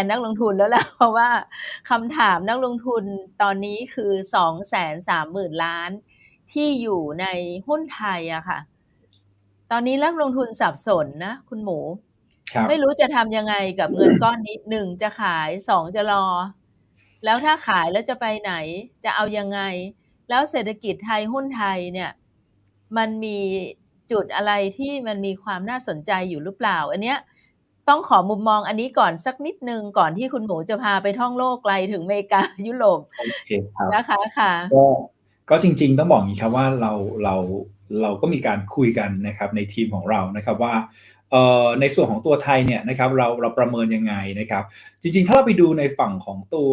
นนักลงทุนแล้วล่ะเพราะว่าคำถามนักลงทุนตอนนี้คือ230,000ล้านที่อยู่ในหุ้นไทยอะค่ะ ตอนนี้นักลงทุนสับสนนะ คุณหมูครับไม่รู้จะทำยังไงกับเงินก้อนนี้1จะขาย2จะรอ แล้วถ้าขายแล้วจะไปไหน จะเอายังไง แล้วเศรษฐกิจไทยหุ้นไทยเนี่ย มันมีจุดอะไรที่มันมีความน่าสนใจอยู่หรือเปล่า?อันเนี้ย ต้องขอมุมมองอันนี้ก่อนสักนิดหนึ่งก่อนที่คุณหมูจะพาไปท่องโลกไกลถึงอเมริกายุโรปโอเคครับนะคะค่ะก็ก็จริง ๆ ต้องบอกอย่างงี้ครับว่าเราเราเราก็มีการคุยกันนะครับในทีมของเรานะครับว่าเอ่อในส่วนของตัวไทยเนี่ยนะครับเราเราประเมินยังไงนะครับ จริงๆ ถ้าเราไปดูในฝั่งของตัว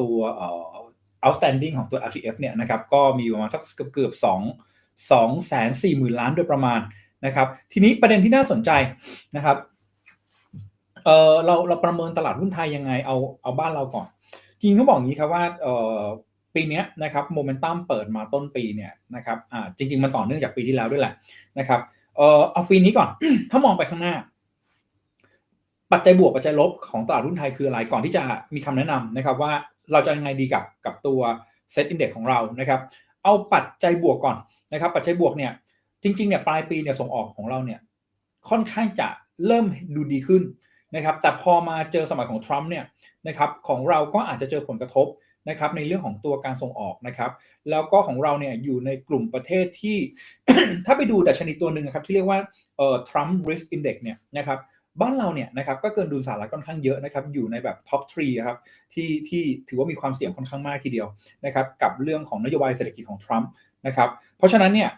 ตัวเอ่อ outstanding ของตัว LTF เนี่ยนะครับก็มีประมาณสักเกือบๆ2 240,000ล้านโดยประมาณนะครับ ทีนี้ประเด็นที่น่าสนใจนะครับ เออเราเราประเมินตลาดหุ้นไทยยังไงเอาเอาบ้านเราก่อน จริงต้องบอกอย่างงี้ครับว่าเออปีนี้นะครับโมเมนตัมเปิดมาต้นปีเนี่ยนะครับอ่าจริง ๆ มันต่อเนื่องจากปีที่แล้วด้วยแหละนะครับเออเอาปีนี้ก่อน ถ้ามองไปข้างหน้า ปัจจัยบวกปัจจัยลบของตลาดหุ้นไทยคืออะไร?ก่อนที่จะมีคำแนะนำนะครับว่าเราจะยังไงดีกับกับตัว Set Index ของเรานะครับ เอาปัจจัยบวกก่อนนะครับ ปัจจัยบวกเนี่ยจริงๆเนี่ยปลายปีเนี่ยส่งออกของเราเนี่ยค่อนข้างจะเริ่มดูดีขึ้น นะครับแต่พอมาเจอสมัยของทรัมป์เนี่ยนะครับของเราก็อาจจะเจอผลกระทบนะครับในเรื่องของตัวการส่งออกนะครับ แล้วก็ของเราเนี่ยอยู่ในกลุ่มประเทศที่ ถ้าไปดูดัชนีตัวหนึ่งอะครับที่เรียกว่าเอ่อ Trump Risk Index เนี่ยนะครับบ้านเราเนี่ยนะครับก็เกินดุลสหรัฐค่อนข้างเยอะนะครับอยู่ในแบบ Top 3อะครับที่ที่ถือว่ามีความเสี่ยงค่อนข้างมากทีเดียวนะครับกับเรื่องของนโยบายเศรษฐกิจของทรัมป์นะครับเพราะฉะนั้นเนี่ย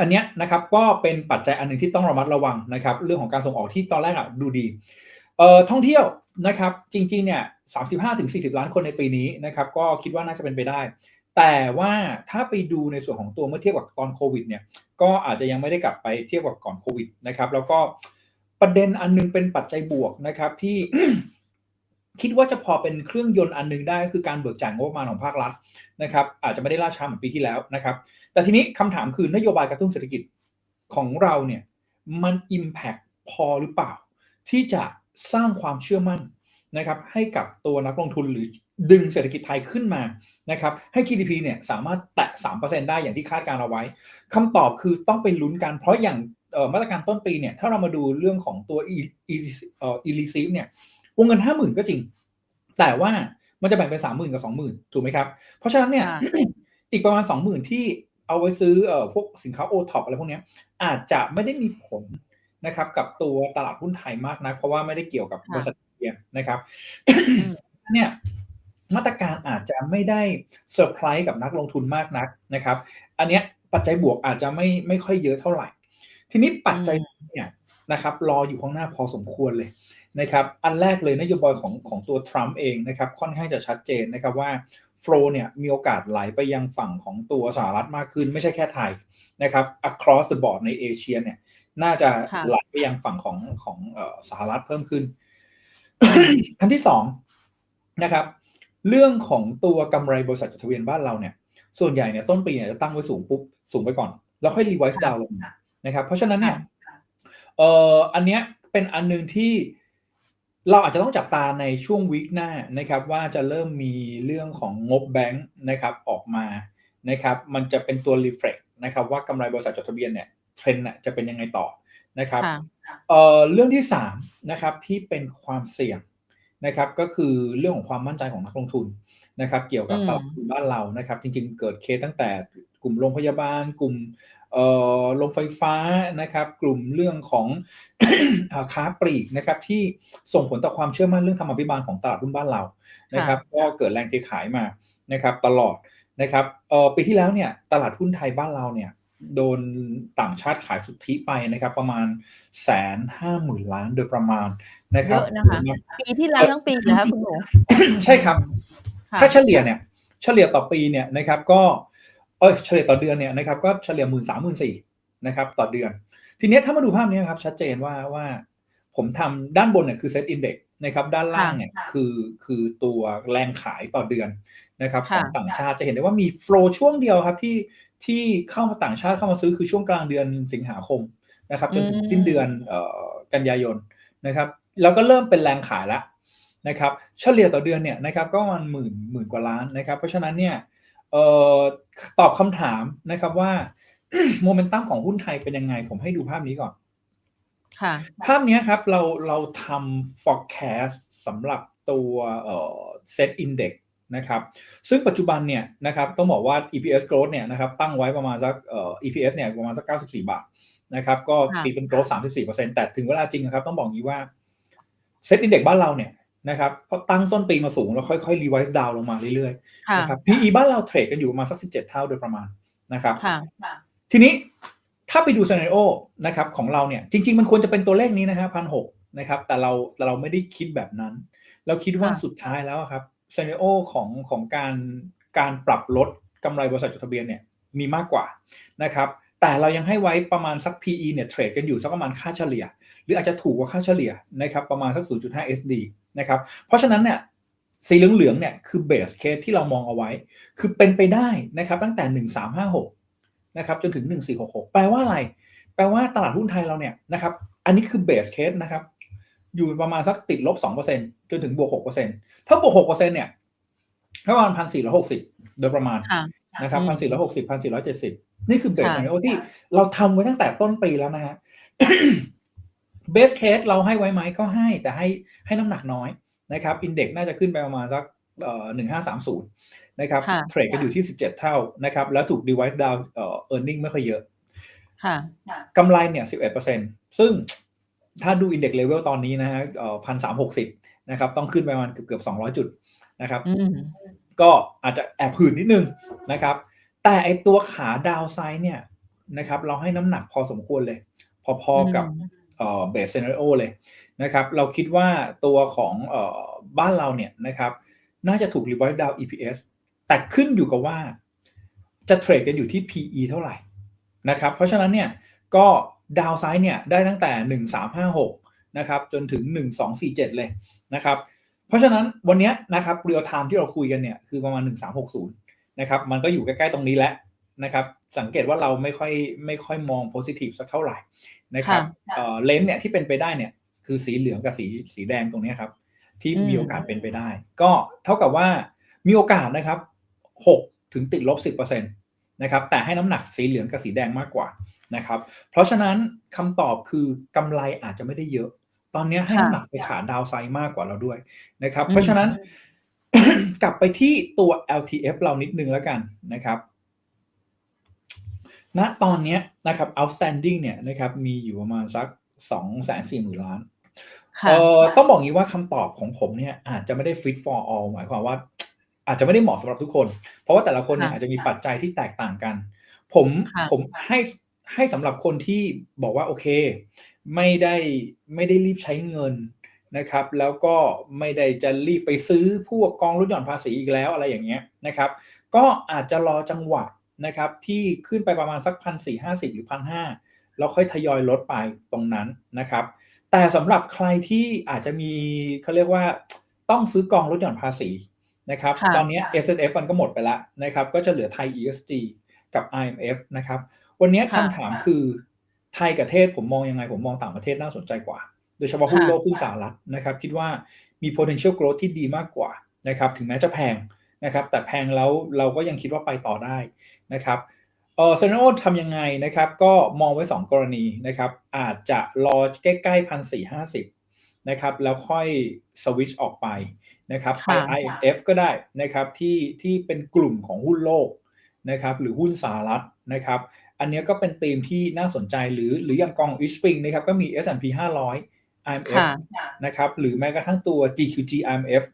อันเนี้ยนะครับก็เป็นปัจจัยอันหนึ่งที่ต้องระมัดระวังนะครับ เรื่องของการส่งออกที่ตอนแรกอะดูดีเอ่อท่องเที่ยวนะครับ จริงๆเนี่ย35-40ล้านคนในปีนี้นะครับ ก็คิดว่าน่าจะเป็นไปได้ แต่ว่าถ้าไปดูในส่วนของตัวเมื่อเทียบกับตอนโควิดเนี่ยก็อาจจะยังไม่ได้กลับไปเทียบกับก่อนโควิดนะครับ แล้วก็ประเด็นอันหนึ่งเป็นปัจจัยบวกนะครับที่ คิดว่าจะพอเป็นเครื่องยนต์อันหนึ่งได้ก็คือการเบิกจ่ายงบประมาณของภาครัฐนะครับ อาจจะไม่ได้ล่าช้าเหมือนปีที่แล้วนะครับ แต่ทีนี้คำถามคือนโยบายกระตุ้นเศรษฐกิจของเราเนี่ยมันอิมแพกพอหรือเปล่า ที่จะสร้างความเชื่อมั่นนะครับให้กับตัวนักลงทุนหรือดึงเศรษฐกิจไทยขึ้นมานะครับให้ GDP เนี่ยสามารถแตะ 3%ได้อย่างที่คาดการเอาไว้คำตอบคือต้องไปลุ้นกัน เพราะอย่างมาตรการต้นปีเนี่ยถ้าเรามาดูเรื่องของตัว E E เอ่อ E-Receive เนี่ย วงเงิน50,000ก็จริง แต่ว่ามันจะแบ่งเป็น30,000กับ20,000ถูกไหมครับ?เพราะฉะนั้นเนี่ยค่ะอีกประมาณ20,000ที่เอาไว้ซื้อเอ่อพวกสินค้า OTOP อะไรพวกเนี้ยอาจจะไม่ได้มีผลนะครับ กับตัวตลาดหุ้นไทยมากนักเพราะว่าไม่ได้เกี่ยวกับบริษัทเพียงนะครับอืมเนี่ยมาตรการอาจจะไม่ได้เซอร์ไพรส์กับนักลงทุนมากนักนะครับ อันเนี้ยปัจจัยบวกอาจจะไม่ไม่ค่อยเยอะเท่าไรทีนี้ปัจจัยอืมเนี่ยนะครับ รออยู่ข้างหน้าพอสมควรเลย นะครับอันแรกเลยนโยบายของของตัวทรัมป์เองนะครับค่อนข้างจะชัดเจนนะครับว่าโฟลว์เนี่ยมีโอกาสไหลไปยังฝั่งของตัวสหรัฐมากขึ้น ไม่ใช่แค่ไทยนะครับ across the board ในเอเชียเนี่ยน่าจะค่ะไหลไปยังฝั่งของของเอ่อสหรัฐเพิ่มขึ้น อันที่2นะครับ เรื่องของตัวกำไรบริษัทจดทะเบียนบ้านเราเนี่ย ส่วนใหญ่เนี่ยต้นปีเนี่ยจะตั้งไว้สูงปุ๊บสูงไปก่อน แล้วค่อย revise ค่ะ down ลงมานะครับ เพราะฉะนั้นเนี่ค่ะยเอ่ออันเนี้ยเป็นอันหนึ่งที่ เราอาจจะต้องจับตาในช่วงวีกหน้านะครับว่าจะเริ่มมีเรื่องของงบแบงก์นะครับออกมานะครับมันจะเป็นตัว reflect นะครับว่ากำไรบริษัทจดทะเบียนเนี่ย trend น่ะจะเป็นยังไงต่อนะครับค่ะเอ่อเรื่องที่3นะครับที่เป็นความเสี่ยงนะครับก็คือเรื่องของความมั่นใจของนักลงทุนนะครับ เกี่ยวอืกับตลาดมทุนบ้านเรานะครับ จริงๆ เกิดเคสตั้งแต่ กลุ่มโรงพยาบาล กลุ่มเอ่อโรงไฟฟ้านะครับ กลุ่มเรื่องของอ่าค้าปลีกนะครับที่ส่งผลต่อความเชื่อมั่นเรื่องธรรมาภิบาลของตลาดหุ้นบ้านเรานะค่ะครับก็เกิดแรงเทขายมานะครับตลอดนะครับเอ่อปีที่แล้วเนี่ยตลาดหุ้นไทยบ้านเราเนี่ยโดนต่างชาติขายสุทธิไปนะครับ ประมาณ150,000ล้านโดยประมาณนะคเยรับอะนะคะปีที่แล้วทั้งปีเหรอคะคุณหมู?ใช่ครับค่ะถ้าเฉลี่ยเนี่ย เฉลี่ยต่อปีเนี่ยนะครับ ก็ เอ๊ยเฉลี่ยต่อเดือนเนี่ยนะครับก็เฉลี่ย13,000-14,000นะครับต่อเดือน ทีเนี้ยถ้ามาดูภาพเนี้ยครับชัดเจนว่าว่าผมทำด้านบนเนี่ยคือ Set Index นะครับด้านล่างค่ะเนี่ยคือคือตัวแรงขายต่อเดือนนะครับขค่ะองต่างชาติจะเห็นได้ว่ามีโฟลว์ช่วงเดียวครับที่ที่เข้ามาต่างชาติเข้ามาซื้อคือช่วงกลางเดือนสิงหาคมนะครับอืจนถึงสิ้นเดือนมเอ่อกันยายนนะครับแล้วก็เริ่มเป็นแรงขายแล้วนะครับเฉลี่ยต่อเดือนเนี่ยนะครับก็ประมาณหมื่นหมื่นกว่าล้านนะครับ เพราะฉะนั้นเนี่ยเอ่อตอบคำถามนะครับว่าโมเมนตัมของหุ้นไทยเป็นยังไง ผมให้ดูภาพนี้ก่อนค่ะภาพเนี้ยครับเราเราทำ forecast สำหรับตัวเอ่อ set index นะครับ ซึ่งปัจจุบันเนี่ยนะครับต้องบอกว่า EPS growth เนี่ยนะครับตั้งไว้ประมาณสักเอ่อ EPS เนี่ยประมาณสัก 94 บาทนะครับก็ค่ะตีเป็น growth 34%แต่ถึงเวลาจริงนะครับ ต้องบอกอย่างนี้ว่า set index บ้านเราเนี่ย นะครับพอตั้งต้นปีมาสูงแล้วค่อยๆ revise down ลงมาเรื่อยๆค่ะนะครับ PE บ้านเราเทรดกันอยู่ประมาณสัก 17 เท่าโดยประมาณนะครับค่ะทีนี้ถ้าไปดู scenario นะครับของเราเนี่ยจริง ๆ มันควรจะเป็นตัวเลขนี้นะฮะพันหนะครับแต่เราแต่เราไม่ได้คิดแบบนั้น เราคิดว่าค่ะสุดท้ายแล้วอะครับ scenario ของของการการปรับลดกำไรบริษัทจดทะเบียนเนี่ยมีมากกว่านะครับ แต่เรายังให้ไว้ประมาณสัก PE เนี่ยเทรดกันอยู่สักประมาณค่าเฉลี่ย หรืออาจจะถูกกว่าค่าเฉลี่ยนะครับประมาณสัก 0.5 SD นะครับเพราะฉะนั้นเนี่ยสีเหลืองๆเนี่ยคือเบสเคสที่เรามองเอาไว้ คือเป็นไปได้นะครับตั้งแต่ 1356นะครับจนถึง 1466 แปลว่าอะไร แปลว่าตลาดหุ้นไทยเราเนี่ยนะครับอันนี้คือเบสเคสนะครับอยู่ประมาณสักติดลบ 2%จนถึงบวก 6%ถ้าบวก 6%เนี่ยประมาณ 1,460 โดยประมาณค่ะนะครับอืม1,460 1,470 นี่คือเบสค่ะซีนโอที่เราทำไว้ตั้งแต่ต้นปีแล้วนะฮะเบสเคสเราให้ไว้ไหมก็ให้ แต่ให้ให้น้ำหนักน้อยนะครับอินเด็กน่าจะขึ้นไปประมาณสักเอ่อ1530นะครับค่ะเทรดกันอยู่ที่17เท่านะครับ แล้วถูก device down เอ่อ earning ไม่ค่อยเยอะค่ะกำไรเนี่ย11%ซึ่งถ้าดู index level ตอนนี้นะฮะเอ่อพันสามหกสิบนะครับ ต้องขึ้นไปประมาณเกือบเกือบสองร้อยจุดนะครับอืมก็อาจจะแอบหื่นนิดนึงนะครับ แต่ไอตัวขาดาวไซด์เนี่ยนะครับเราให้น้ำหนักพอสมควรเลย พอๆกับเอ่อเบสเซนโอเลยนะครับเราคิดว่าตัวของเอ่อบ้านเราเนี่ยนะครับน่าจะถูก revised down EPS แต่ขึ้นอยู่กับว่าจะเทรดกันอยู่ที่ PE เท่าไหร่นะครับเพราะฉะนั้นเนี่ยก็ดาวไซด์เนี่ยได้ตั้งแต่ 1356นะครับจนถึง 1247 เลยนะครับเพราะฉะนั้นวันเนี้ยนะครับเรียลไทม์ที่เราคุยกันเนี่ยคือประมาณ 1360 นะครับมันก็อยู่ใกล้ๆตรงนี้แหละนะครับสังเกตว่าเราไม่ค่อยไม่ค่อยมอง positive สักเท่าไหร่นะครับค่ะเอ่อเลนส์เนี่ยที่เป็นไปได้เนี่ยคือสีเหลืองกับสีสีแดงตรงเนี้ยครับ ที่อืมมีโอกาสเป็นไปได้ ก็เท่ากับว่ามีโอกาสนะครับ6ถึงติดลบ10%นะครับแต่ให้น้ำหนักสีเหลืองกับสีแดงมากกว่านะครับเพราะฉะนั้นคำตอบคือกำไรอาจจะไม่ได้เยอะ ตอนเนี้ยให้ค่ะน้ำหนักไปขาดาวไซด์มากกว่าเราด้วยนะครับอืมเพราะฉะนั้น กลับไปที่ตัว LTF เรานิดนึงแล้วกันนะครับณตอนเนี้ยนะครับ outstanding เนี่ยนะครับมีอยู่ประมาณสัก2 4 0 0 0 0ล้านค่ะเอ่อต้องบอกงี้ว่าคำตอบของผมเนี่ยอาจจะไม่ได้ fit for all หมายความว่า อาจจะไม่ได้เหมาะสำหรับทุกคน เพราะว่าแต่ละคนเนี่ยค่ะอาจจะมีปัจจัยที่แตกต่างกัน ผมค่ะผมให้ให้สำหรับคนที่บอกว่าโอเค ไม่ได้ไม่ได้รีบใช้เงิน นะครับ แล้วก็ไม่ได้จะรีบไปซื้อพวกกองลดหย่อนภาษีอีกแล้วอะไรอย่างเงี้ยนะครับ ก็อาจจะรอจังหวะนะครับที่ขึ้นไปประมาณสักพันสี่ห้าสิบหรือพันห้าแล้วค่อยทยอยลดไปตรงนั้นนะครับ แต่สำหรับใครที่อาจจะมีเขาเรียกว่าต้องซื้อกองลดหย่อนภาษีนะครับค่ะตอนนี้ S F มันก็หมดไปแล้วนะครับ ก็จะเหลือไทย ESG กับ IMF นะครับ วันนี้ค่ะคำถามคือไทยกับเทศผมมองยังไง ผมมองต่างประเทศน่าสนใจกว่า โดยเฉพาะหุ้นค่ะโลกหุ้นสหรัฐนะครับ คิดว่ามี potential growth ที่ดีมากกว่านะครับถึงแม้จะแพงนะครับ แต่แพงแล้วเราก็ยังคิดว่าไปต่อได้นะครับเออเซนโอทำยังไงนะครับ ก็มองไว้ 2 กรณีนะครับ อาจจะรอใกล้ๆพันสี่ห้าสิบนะครับ แล้วค่อยสวิตช์ออกไปนะครับไปค่ะ IMF ก็ได้นะครับที่ที่เป็นกลุ่มของหุ้นโลกนะครับ หรือหุ้นสหรัฐนะครับ อันเนี้ยก็เป็นธีมที่น่าสนใจหรือหรืออย่างกอง e s p r i n g นะครับ ก็มี S&P 500 IMF ค่ะนะครับหรือแม้กระทั่งตัว GQG IMF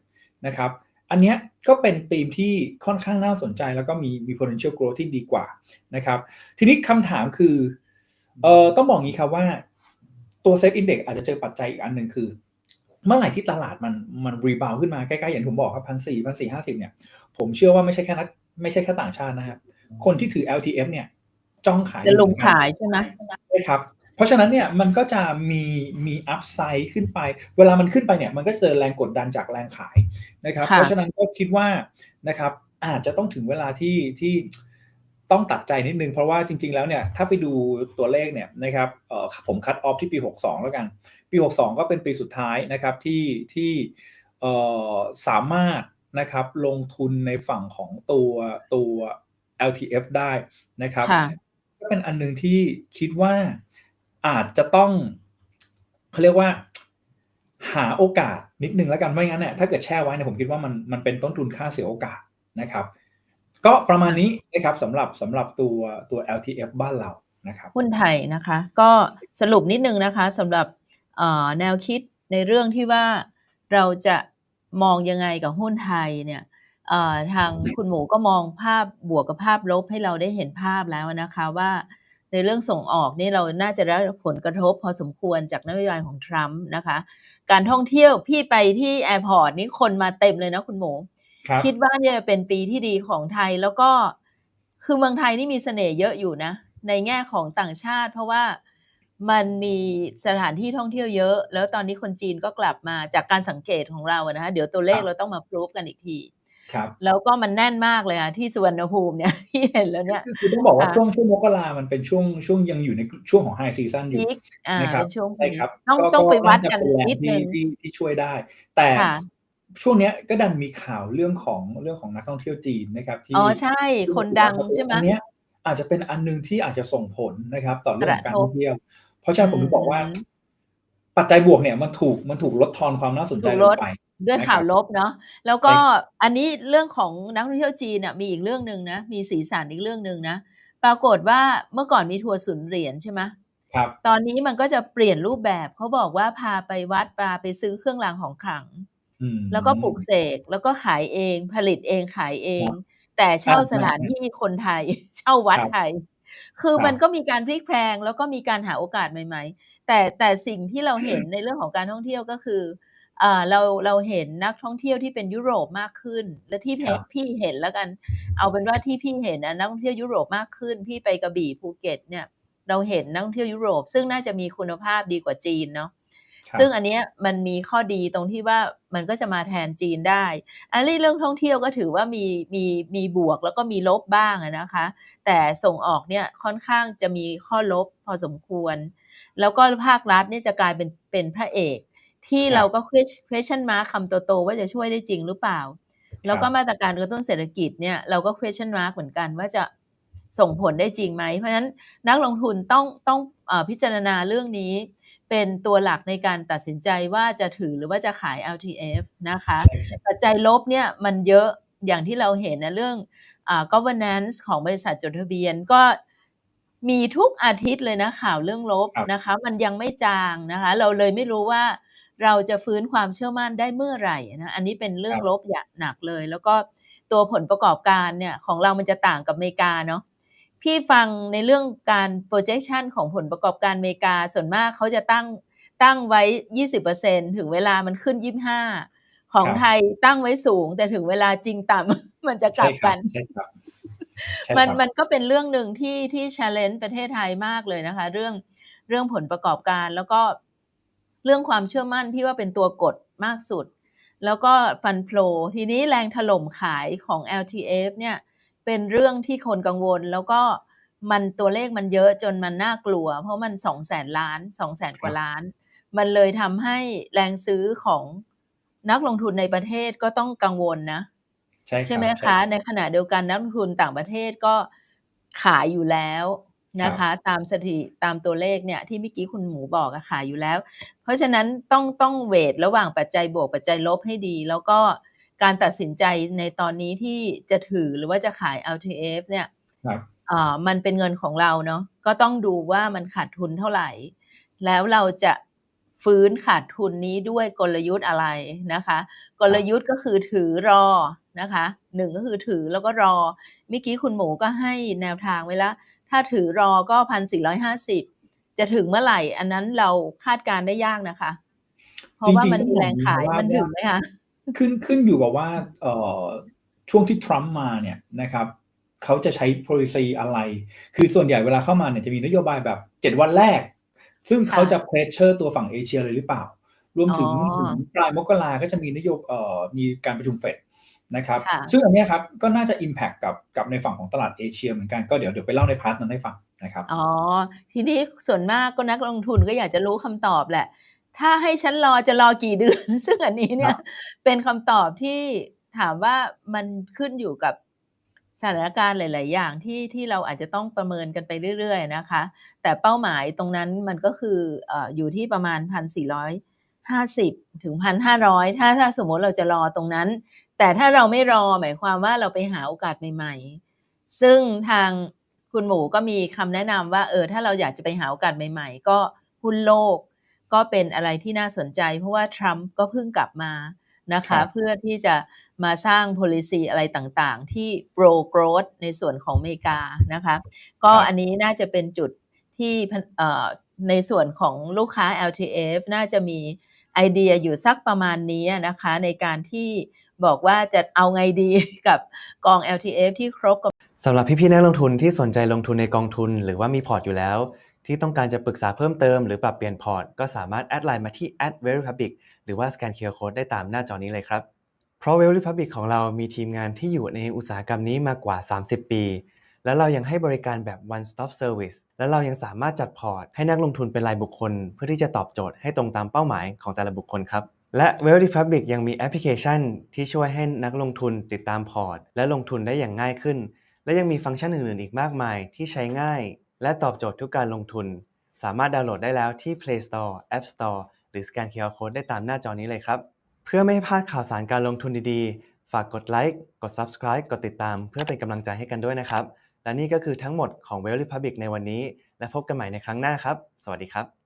นะครับอันเนี้ยก็เป็นธีมที่ค่อนข้างน่าสนใจแล้วก็มีมี potential growth ที่ดีกว่านะครับทีนี้คำถามคือเอ่อต้องบอกงี้ครับว่าตัว Set Index อาจจะเจอปัจจัยอีกอันหนึ่งคือ เมื่อไหร่ที่ตลาดมันมันรีบาวขึ้นมาใกล้ๆอย่างที่ผมบอกครับพันสี่พันสี่ห้าสิบเนี่ยผมเชื่อว่าไม่ใช่แค่นักไม่ใช่แค่ต่างชาตินะครับคนที่ถือ LTF เนี่ยจ้องขายจะลงอยู่เหมือนกันขายใช่ไหมใช่ครับ เพราะฉะนั้นเนี่ยมันก็จะมีมีอัพไซด์ขึ้นไป เวลามันขึ้นไปเนี่ยมันก็เจอแรงกดดันจากแรงขายนะครับค่ะเพราะฉะนั้นก็คิดว่านะครับอาจจะต้องถึงเวลาที่ที่ต้องตัดใจนิดนึง เพราะว่าจริง ๆ แล้วเนี่ยถ้าไปดูตัวเลขเนี่ยนะครับเอ่อผมคัดออฟที่ปี 62 แล้วกัน ปี 62 ก็เป็นปีสุดท้ายนะครับที่ที่เเอ่อสามารถนะครับลงทุนในฝั่งของตัวตัว LTF ได้นะครับค่ะก็เป็นอันหนึ่งที่คิดว่า อาจจะต้องเขาเรียกว่า หาโอกาสนิดนึงแล้วกันไม่งั้นเนี่ยถ้าเกิดแช่ไว้เนี่ยผมคิดว่ามันมันเป็นต้นทุนค่าเสียโอกาสนะครับ ก็ประมาณนี้นะครับสำหรับสำหรับตัวตัว LTF บ้านเรานะครับหุ้นไทยนะคะ ก็สรุปนิดนึงนะคะสำหรับแนวคิดในเรื่องที่ว่าเราจะมองยังไงกับหุ้นไทยเนี่ยทางคุณหมูก็มองภาพบวกกับภาพลบให้เราได้เห็นภาพแล้วนะคะว่า ในเรื่องส่งออกนี่เราน่าจะได้รับผลกระทบพอสมควรจากนโยบายของทรัมป์นะคะ การท่องเที่ยวพี่ไปที่แอร์พอร์ตนี่คนมาเต็มเลยนะคุณหมูครับคิดว่าเนี่ยเป็นปีที่ดีของไทยแล้วก็คือเมืองไทยนี่มีเสน่ห์เยอะอยู่นะ ในแง่ของต่างชาติ เพราะว่ามันมีสถานที่ท่องเที่ยวเยอะ แล้วตอนนี้คนจีนก็กลับมาจากการสังเกตของเราอะนะคะเดี๋ยวตัวเลขครับเราต้องมาพรูฟกันอีกที ครับแล้วก็มันแน่นมากเลยอะที่สุวรรณภูมิเนี่ยที่เห็นแล้วเนี่ยคือคือต้องบอกว่าค่ะช่วงช่วงมกรามันเป็นช่วงช่วงยังอยู่ในช่วงของไฮซีซั o นอยู่พีคอ่านะครับเป็นช่วงใช่พีคครับต้องก็ต้องไปวัดกันาจะเป็แรงนิดนึที่งที่ที่ช่วยได้ แต่ค่ะช่วงเนี้ยก็ดันมีข่าวเรื่องของเรื่องของนักท่องเที่ยวจีนนะครับที่อ๋อใช่คนดังใช่ไหมอันเนี้ยอาจจะเป็นอันหนึงที่อาจจะส่งผลนะครับ ต่อเรื่องของการกระทบท่องเที่ยว เพราะฉะนั้นผมถึงบอกว่าอืมปัจจัยบวกเนี่ยมันถูกมันถูกลดทอนความน่าสนใจถูกลลงดไป ด้วยนะครับข่าวลบเนาะแล้วก็ใช่อันนี้เรื่องของนักท่องเที่ยวจีนน่ะมีอีกเรื่องหนึ่งนะมีสีสันอีกเรื่องหนึ่งนะปรากฏว่าเมื่อก่อนมีทัวร์ศูนย์เหรียญใช่ไหมครับ ตอนนี้มันก็จะเปลี่ยนรูปแบบเขาบอกว่าพาไปวัดพาไปซื้อเครื่องรางของขลังอืมแล้วก็ปลูกเสกแล้วก็ขายเองผลิตเองขายเองครับแต่เช่าอ่าสถานใช่ที่คนไทย เช่าวัดครับไทย คือครับมันก็มีการพลิกแพลงแล้วก็มีการหาโอกาสใหม่ ๆ แต่แต่สิ่งที่เราเห็นในเรื่องของการท่องเที่ยวก็คือ เอ่อเราเราเห็นนักท่องเที่ยวที่เป็นยุโรปมากขึ้น และที่เพครับพี่เห็นแล้วกัน เอาเป็นว่าที่พี่เห็นนะนักท่องเที่ยวยุโรปมากขึ้น พี่ไปกระบี่ภูเก็ตเนี่ย เราเห็นนักท่องเที่ยวยุโรป ซึ่งน่าจะมีคุณภาพดีกว่าจีนเนาะครับซึ่งอันเนี้ยมันมีข้อดีตรงที่ว่ามันก็จะมาแทนจีนได้ อันนี้เรื่องท่องเที่ยวก็ถือว่ามีมีมีบวกแล้วก็มีลบบ้างอะนะคะ แต่ส่งออกเนี่ยค่อนข้างจะมีข้อลบพอสมควร แล้วก็ภาครัฐเนี่ยจะกลายเป็นเป็นพระเอก ที่ครับเราก็ question mark คำโตๆว่าจะช่วยได้จริงหรือเปล่า แล้วก็มาตรการกระตุ้นเศรษฐกิจเนี่ยเราก็ question mark เหมือนกันว่าจะส่งผลได้จริงไหม เพราะฉะนั้นนักลงทุนต้องต้องเออพิจารณาเรื่องนี้ เป็นตัวหลักในการตัดสินใจว่าจะถือหรือว่าจะขาย LTF นะคะใช่ครับปัจจัยลบเนี่ยมันเยอะอย่างที่เราเห็นนะเรื่องอ่า governance ของบริษัทจดทะเบียนก็มีทุกอาทิตย์เลยนะข่าวเรื่องลบครับนะคะ มันยังไม่จางนะคะ เราเลยไม่รู้ว่า เราจะฟื้นความเชื่อมั่นได้เมื่อไหร่นะอันนี้เป็นเรื่องลบอย่างหนักเลย แล้วก็ตัวผลประกอบการเนี่ยของเรามันจะต่างกับอเมริกาเนาะพี่ฟังในเรื่องการ projection ของผลประกอบการอเมริกาส่วนมากเขาจะตั้งตั้งไว้ 20%ถึงเวลามันขึ้น 25 ของครับไทยตั้งไว้สูง แต่ถึงเวลาจริงต่ำมันจะกลับกันใช่ครับใช่มันครับมันก็เป็นเรื่องหนึ่งที่ที่ challenge ประเทศไทยมากเลยนะคะ เรื่องเรื่องผลประกอบการแล้วก็ เรื่องความเชื่อมั่นพี่ว่าเป็นตัวกดมากสุด แล้วก็ฟัน flow ทีนี้แรงถล่มขายของ LTF เนี่ยเป็นเรื่องที่คนกังวลแล้วก็มันตัวเลขมันเยอะจนมันน่ากลัว เพราะมันสองแสนล้านสองแสนกว่าล้าน มันเลยทำให้แรงซื้อของนักลงทุนในประเทศก็ต้องกังวลนะ ใช่รับใช่ไหมใช่คะ ในขณะเดียวกันนักลงทุนต่างประเทศก็ขายอยู่แล้ว นะคะ ตามสถิติตามตัวเลขเนี่ยที่เมื่อกี้คุณหมูบอกอะขายอยู่แล้ว เพราะฉะนั้นต้องต้องเวทระหว่างปัจจัยบวกปัจจัยลบให้ดี แล้วก็การตัดสินใจในตอนนี้ที่จะถือหรือว่าจะขาย LTF เนี่ยครับอ่ามันเป็นเงินของเราเนาะก็ต้องดูว่ามันขาดทุนเท่าไหร่ แล้วเราจะฟื้นขาดทุนนี้ด้วยกลยุทธ์อะไรนะคะ กลยุทธ์ก็คือถือรอนะคะหนึ่งก็คือถือแล้วก็รอเมื่อกี้คุณหมูก็ให้แนวทางไว้แล้ว ถ้าถือรอก็พันสี่ร้อยห้าสิบจะถึงเมื่อไหร่ อันนั้นเราคาดการณ์ได้ยากนะคะ เพราะว่าจริงๆมันมีแรงขายต้องบอกมันถึงไหมคะขึ้นขึ้นอยู่กับว่าเอ่อช่วงที่ทรัมป์มาเนี่ยนะครับเขาจะใช้ policy อะไร คือส่วนใหญ่เวลาเข้ามาเนี่ยจะมีนโยบายแบบ7วันแรก ซึ่งเขาจะ pressure ตัวฝั่งเอเชียเลยหรือเปล่า รวมถึงอ๋อถึงปลายมกราก็จะมีนโยบเอ่อมีการประชุมเฟด นะครับค่ะซึ่งอันเนี้ยครับก็น่าจะ impact กับกับในฝั่งของตลาดเอเชียเหมือนกันก็เดี๋ยวเดี๋ยวไปเล่าในพาร์ทนั้นให้ฟังนะครับอ๋อทีนี้ส่วนมากก็นักลงทุนก็อยากจะรู้คำตอบแหละ ถ้าให้ฉันรอจะรอกี่เดือน ซึ่งอันนี้เนี่คยรับเป็นคำตอบที่ถามว่ามันขึ้นอยู่กับสถานการณ์หลาย ๆ อย่างที่ที่เราอาจจะต้องประเมินกันไปเรื่อย ๆ นะคะ แต่เป้าหมายตรงนั้นมันก็คือเอ่ออยู่ที่ประมาณ 1,450 ถึง 1,500 ถ้าถ้าสมมุติเราจะรอตรงนั้น แต่ถ้าเราไม่รอหมายความว่าเราไปหาโอกาสใหม่ ๆ ซึ่งทางคุณหมูก็มีคำแนะนำว่าเออถ้าเราอยากจะไปหาโอกาสใหม่ ๆ ก็หุ้นโลกก็เป็นอะไรที่น่าสนใจ เพราะว่าทรัมป์ก็เพิ่งกลับมานะครัคะบเพื่อที่จะมาสร้าง policy อะไรต่างๆ ที่ pro growth ในส่วนของอเมริกานะคะก็ครับอันนี้น่าจะเป็นจุดที่พนเอ่อในส่วนของลูกค้า LTF น่าจะมีไอเดียอยู่สักประมาณนี้อะนะคะในการที่ บอกว่าจะเอาไงดีกับกอง LTF ที่ครบกำสำหรับพี่ๆนักลงทุนที่สนใจลงทุนในกองทุน หรือว่ามีพอร์ตอยู่แล้ว ที่ต้องการจะปรึกษาเพิ่มเติมหรือปรับเปลี่ยนพอร์ต ก็สามารถแอดไลน์มาที่ a d v e r y p u b l i c หรือว่าสแกน QR Code ได้ตามหน้าจอนี้เลยครับ เพราะ Very Republic ของเรามีทีมงานที่อยู่ในอุตสาหกรรมนี้มากกว่า 30 ปี และเรายังให้บริการแบบ one stop service และเรายังสามารถจัดพอร์ต ให้นักลงทุนเป็นรายบุคคล เพื่อที่จะตอบโจทย์ให้ตรงตามเป้าหมายของแต่ละบุคคลครับ และ Very Republic ยังมีแอปพลิเคชัน ที่ช่วยให้นักลงทุนติดตามพอร์ต และลงทุนได้อย่างง่ายขึ้น และยังมีฟังก์ชันอื่นๆ อีกมากมายที่ใช้ง่าย และตอบโจทย์ทุกการลงทุน สามารถดาวน์โหลดได้แล้วที่ Play Store App Store หรือสแกน QR Code ได้ตามหน้าจอนี้เลยครับ เพื่อไม่ให้พลาดข่าวสารการลงทุนดีๆ ฝากกดไลค์กด Subscribe กดติดตาม เพื่อเป็นกำลังใจให้กันด้วยนะครับและนี่ก็คือทั้งหมดของ Well Republic ในวันนี้ และพบกันใหม่ในครั้งหน้าครับ สวัสดีครับ